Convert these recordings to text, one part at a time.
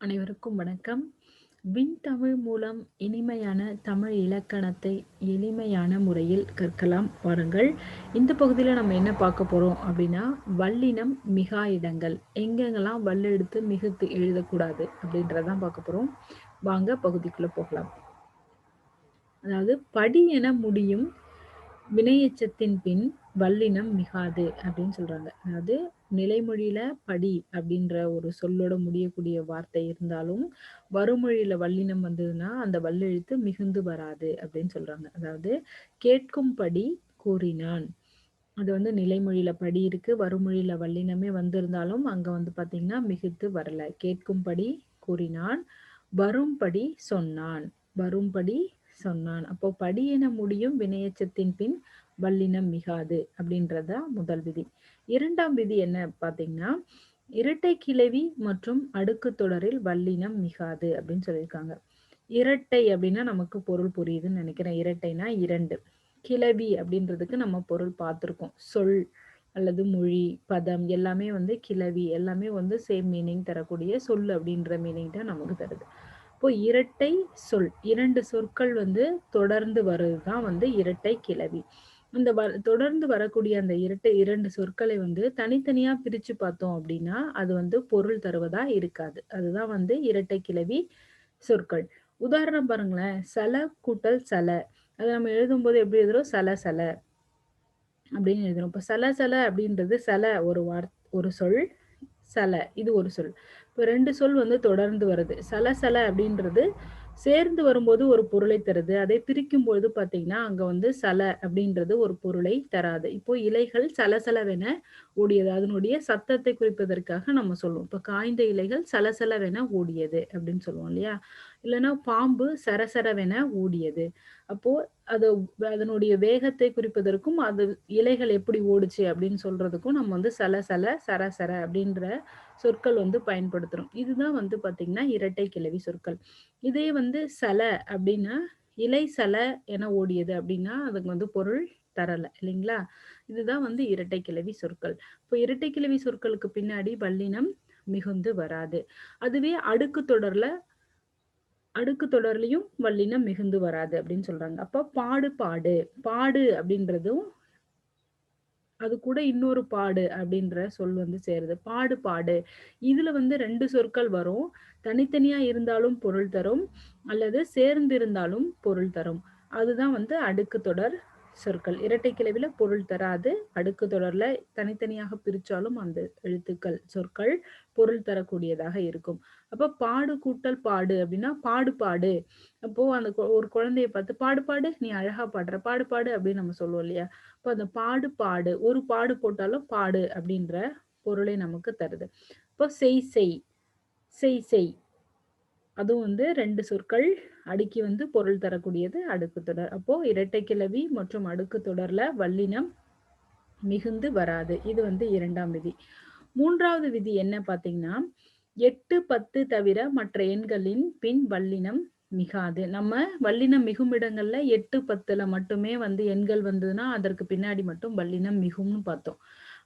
அனைவருக்கும் வணக்கம். விண்தமிழ் மூலம் இனிமையான தமிழ் இலக்கணத்தை எளிமையான முறையில் கற்கலாம் வாருங்கள். இந்த பகுதியில் நம்ம என்ன பார்க்க போகிறோம் அப்படின்னா, வல்லினம் மிகா இடங்கள். எங்கெங்கெல்லாம் வல்லெடுத்து மிகுத்து எழுதக்கூடாது அப்படின்றதான் பார்க்க போகிறோம் வாங்க பகுதிக்குள்ளே போகலாம். அதாவது படி என முடியும் வினையச்சத்தின் பின் வல்லினம் மிகாது அப்படின்னு சொல்கிறாங்க அதாவது நிலைமொழியில படி அப்படின்ற ஒரு சொல்லோட முடியக்கூடிய வார்த்தை இருந்தாலும், வறுமொழியில வல்லினம் வந்ததுன்னா, அந்த வல்லெழுத்து மிகுந்து வராது அப்படின்னு சொல்றாங்க. அதாவது கேட்கும்படி கூறினான். அது வந்து நிலைமொழியில படி இருக்கு. வறுமொழியில வல்லினமே வந்திருந்தாலும், அங்க வந்து பார்த்தீங்கன்னா, மிகுத்து வரல. கேட்கும்படி கூறினான். வரும்படி சொன்னான். வரும்படி சொன்னான். அப்போ படி என முடியும் வினையச்சத்தின் பின் வல்லினம் மிகாது அப்படின்றத முதல் விதி. இரண்டாம் விதி என்ன பார்த்தீங்கன்னா, இரட்டை கிளவி மற்றும் அடுக்குத் தொடரில் வல்லினம் மிகாது அப்படின்னு சொல்லியிருக்காங்க. இரட்டை அப்படின்னா நமக்கு பொருள் புரியுதுன்னு நினைக்கிறேன். இரட்டைனா இரண்டு கிளவி அப்படின்றதுக்கு நம்ம பொருள் பார்த்துருக்கோம். சொல் அல்லது மொழி, பதம் எல்லாமே வந்து கிளவி எல்லாமே வந்து சேம் மீனிங் தரக்கூடிய சொல் அப்படின்ற மீனிங் தான் நமக்கு தருது. இப்போ இரட்டை சொல் இரண்டு சொற்கள் வந்து தொடர்ந்து வருது தான் வந்து இரட்டை கிளவி. இந்த வ தொடர்ந்து வரக்கூடிய அந்த இரட்டை இரண்டு சொற்களை வந்து தனித்தனியா பிரிச்சு பார்த்தோம் அப்படின்னா, அது வந்து பொருள் தருவதா இருக்காது. அதுதான் வந்து இரட்டை கிளவி சொற்கள். உதாரணம் பாருங்களேன். சல கூட்டல் சல. அதை நம்ம எழுதும்போது எப்படி எழுதுறோம்? சல சல அப்படின்னு எழுதுறோம். இப்ப சல சல அப்படின்றது சல ஒரு வார் ஒரு சொல். சல இது ஒரு சொல். இப்ப ரெண்டு சொல் வந்து தொடர்ந்து வருது. சல சல அப்படின்றது சேர்ந்து வரும்போது ஒரு பொருளை தருது. அதை பிரிக்கும் பொழுது பார்த்தீங்கன்னா, அங்கே வந்து சல அப்படின்றது ஒரு பொருளை தராது. இப்போ இலைகள் சலசலவென ஓடியது. அதனுடைய சத்தத்தை குறிப்பதற்காக நம்ம சொல்லுவோம். இப்போ காய்ந்த இலைகள் சலசலவென ஓடியது அப்படின்னு சொல்லுவோம் இல்லையா? இல்லைன்னா பாம்பு சரசரவென ஓடியது. அப்போ அது அதனுடைய வேகத்தை குறிப்பதற்கும், அது இலைகள் எப்படி ஓடுச்சு அப்படின்னு சொல்றதுக்கும் நம்ம வந்து சல சலை சர சரசர அப்படின்ற சொற்கள் வந்து பயன்படுத்துறோம். இதுதான் வந்து பாத்தீங்கன்னா இரட்டை கிளவி சொற்கள். இதே வந்து சல அப்படின்னா, இலை சல என ஓடியது அப்படின்னா, அதுக்கு வந்து பொருள் தரல இல்லைங்களா? இதுதான் வந்து இரட்டை கிளவி சொற்கள். இப்போ இரட்டை கிளவி சொற்களுக்கு பின்னாடி வல்லினம் மிகுந்து வராது. அதுவே அடுக்கு தொடர்ல அடுக்கு தொடர்லையும் வல்லினம் மிகுந்து வராது அப்படின்னு சொல்றாங்க. அப்ப பாடு பாடு. பாடு அப்படின்றதும் அது கூட இன்னொரு பாடு அப்படின்ற சொல் வந்து சேருது. பாடு பாடு. இதுல வந்து ரெண்டு சொற்கள் வரும். தனித்தனியா இருந்தாலும் பொருள் தரும். அல்லது சேர்ந்து இருந்தாலும் பொருள் தரும். அதுதான் வந்து அடுக்கு தொடர் சொற்கள். இரட்டை கிளவில பொருள் தராது. அடுக்கு தொடர்ல தனித்தனியாக பிரிச்சாலும் அந்த எழுத்துக்கள், சொற்கள் பொருள் தரக்கூடியதாக இருக்கும். அப்ப பாடு கூட்டல் பாடு அப்படின்னா, பாடு பாடு. அப்போ அந்த ஒரு குழந்தைய பார்த்து பாடு பாடு நீ அழகா பாடுற. பாடு பாடு அப்படின்னு நம்ம சொல்லுவோம் இல்லையா? அப்போ அந்த பாடு பாடு. ஒரு பாடு போட்டாலும் பாடு அப்படின்ற பொருளை நமக்கு தருது. இப்போ செய் செய். செய் செய். அதுவும் வந்து ரெண்டு சொற்கள் அடுக்கி வந்து பொருள் தரக்கூடியது அடுக்கு தொடர். அப்போ இரட்டை கிளவி மற்றும் அடுக்கு தொடர்ல வல்லினம் மிகுந்து வராது. இது வந்து இரண்டாம் விதி. மூன்றாவது விதி என்ன பார்த்தீங்கன்னா, 8, 10 தவிர மற்ற எண்களின் பின் வல்லினம் மிகாது. நம்ம வல்லினம் மிகும் இடங்கள்ல 8, 10ல மட்டுமே வந்து எண்கள் வந்ததுன்னா, அதற்கு பின்னாடி மட்டும் வல்லினம் மிகும்னு பார்த்தோம்.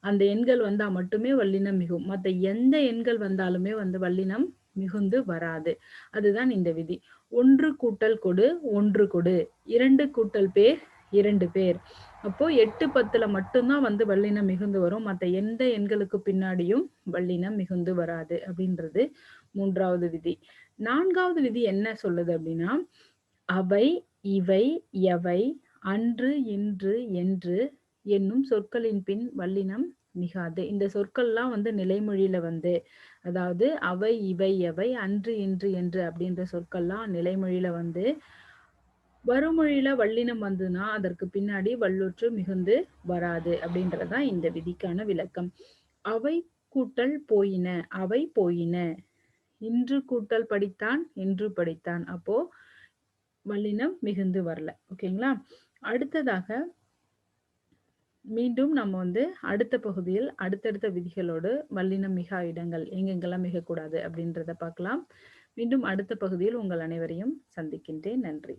அந்த எண்கள் வந்தா மட்டுமே வல்லினம் மிகும். மற்ற எந்த எண்கள் வந்தாலுமே வந்து வல்லினம் மிகுந்து வராது. அதுதான் இந்த விதி. ஒன்று கூட்டல் கொடு ஒன்று கொடு. இரண்டு கூட்டல் பேர் இரண்டு பேர். அப்போ எட்டு பத்துல மட்டும்தான் வந்து வல்லினம் மிகுந்து வரும். மற்ற எந்த எண்களுக்கு பின்னாடியும் வல்லினம் மிகுந்து வராது அப்படின்றது மூன்றாவது விதி. நான்காவது விதி என்ன சொல்லுது அப்படின்னா, அவை, இவை, எவை, அன்று, இன்று, என்று என்னும் சொற்களின் பின் வல்லினம் மிகாது. இந்த சொற்கள்லாம் வந்து நிலைமொழியில வந்து அதாவது அவை, இவை, எவை, அன்று, இன்று, என்று அப்படின்ற சொற்கள்லாம் நிலைமொழியில வந்து வறுமொழியில வல்லினம் வந்ததுன்னா, அதற்கு பின்னாடி வல்லொற்று மிகுந்து வராது அப்படின்றது தான் இந்த விதிக்கான விளக்கம். அவை கூட்டல் போயின. அவை போயின. இன்று கூட்டல் படித்தான். இன்று படித்தான். அப்போ வல்லினம் மிகுந்து வரல. ஓகேங்களா? அடுத்ததாக மீண்டும் நம்ம வந்து அடுத்த பகுதியில் அடுத்தடுத்த விதிகளோடு வல்லினம் மிகா இடங்கள் எங்கெங்கெல்லாம் மிகக்கூடாது அப்படின்றத பார்க்கலாம். மீண்டும் அடுத்த பகுதியில் உங்கள் அனைவரையும் சந்திக்கின்றேன். நன்றி.